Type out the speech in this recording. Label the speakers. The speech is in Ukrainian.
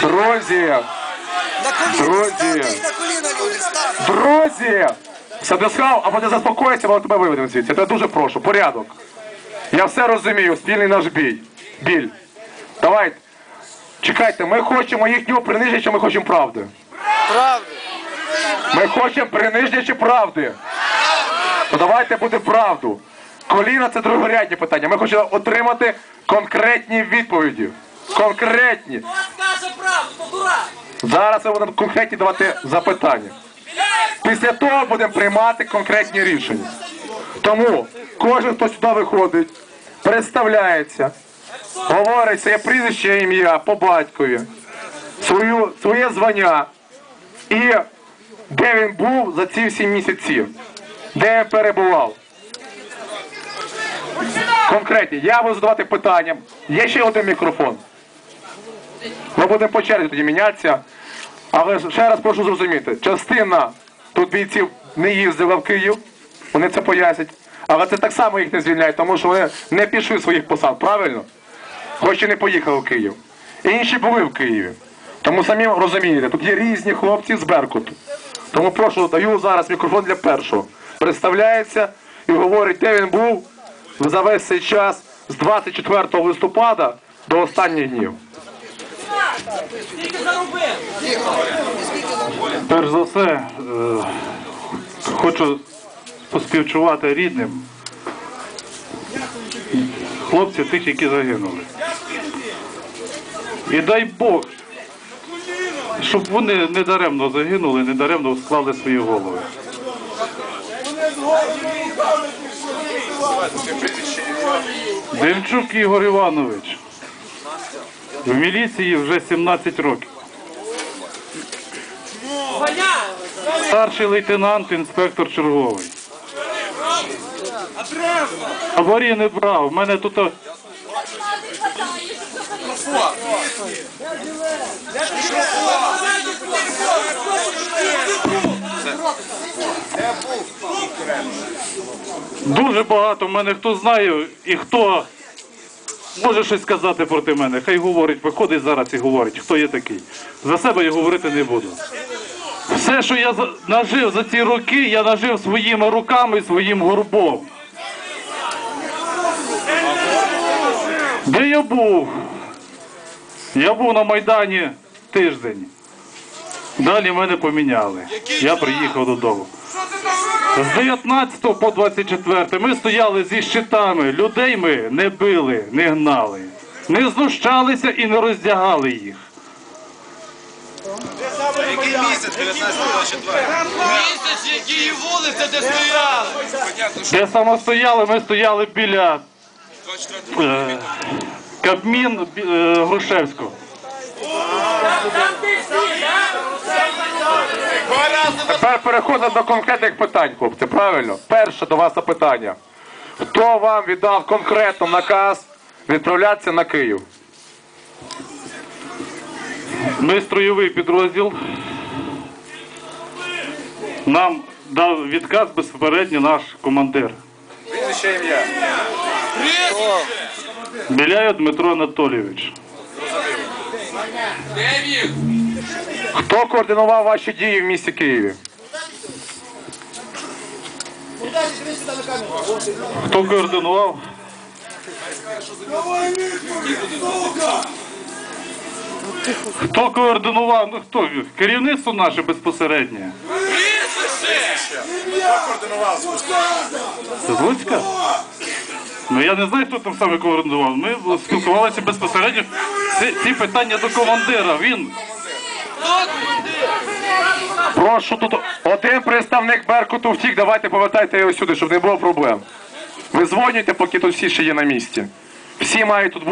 Speaker 1: Друзі,
Speaker 2: На коліна
Speaker 1: Друзі.
Speaker 2: ставте і на коліна люди, ставте.
Speaker 1: друзі! Садискав, або не заспокоїться, або тебе виведемо звідси. Я тебе дуже прошу. Порядок. Я все розумію, спільний наш бій. Біль. Давайте. Чекайте, ми хочемо їхнього приниження, чи ми хочемо правди?
Speaker 2: Правда.
Speaker 1: Ми хочемо приниження чи правди? То давайте буде правду. Коліна це другорядні питання. Ми хочемо отримати конкретні відповіді. Конкретні.
Speaker 3: Хто скаже правду, то дурак.
Speaker 1: Зараз ми будемо конкретні давати запитання. Після того будемо приймати конкретні рішення. Тому кожен, хто сюди виходить, представляється, говорить своє прізвище, ім'я по батькові, свою, своє звання і де він був за ці всі місяці, де він перебував. Конкретні. Я буду задавати питання. Є ще один мікрофон. Ми будемо по черзі тоді мінятися. Але ще раз прошу зрозуміти, частина тут бійців не їздила в Київ, вони це пояснять. Але це так само їх не звільняє, тому що вони не пішли своїх посад, правильно? Хоч і не поїхали в Київ. Інші були в Києві. Тому самі розумієте, тут є різні хлопці з Беркуту. Тому прошу, даю зараз мікрофон для першого. Представляється і говорить, де він був за весь цей час з 24 листопада до останніх днів.
Speaker 4: Перш за все, е, хочу поспівчувати рідним хлопців тих, які загинули. І дай Бог, щоб вони не даремно загинули, не даремно склали свої голови. Демчук Ігор Іванович. В міліції вже 17 років. Старший лейтенант, інспектор черговий. Аварії не брав. У мене тут. Дуже багато. У мене хто знає і хто може щось сказати проти мене. Хай говорить, виходить зараз і говорить, хто є такий. За себе я говорити не буду. Все, що я нажив за ці роки, я нажив своїми руками, і своїм горбом. Де я був? Я був на Майдані тиждень. Далі мене поміняли. Я приїхав додому. З 19 по 24 ми стояли зі щитами. Людей ми не били, не гнали, не знущалися і не роздягали їх.
Speaker 5: Який місяць 19-24?
Speaker 3: Місяць, які вулиця, де стояли!
Speaker 4: Де саме стояли, ми стояли біля е, Кабмін е, Грушевського.
Speaker 3: Там ти всі, а?
Speaker 1: Тепер переходимо до конкретних питань, хлопці. Правильно? Перше до вас запитання. Хто вам віддав конкретно наказ відправлятися на Київ?
Speaker 4: Ми строєвий підрозділ. Нам дав відказ безпосередньо наш командир.
Speaker 1: Прізвище ім'я.
Speaker 4: Біляєв Дмитро Анатолійович.
Speaker 3: Де він?
Speaker 1: Хто координував ваші дії в місті Києві?
Speaker 4: Хто координував? Хто координував? Ну хто? Керівництво наше безпосереднє. Луцька? Ну я не знаю, хто там саме координував. Ми спілкувалися безпосередньо. Ці питання до командира. Він
Speaker 1: Прошу тут один представник Беркуту втік, давайте повертайте його сюди, щоб не було проблем. Ви дзвонюйте, поки тут всі ще є на місці. Всі мають тут бути.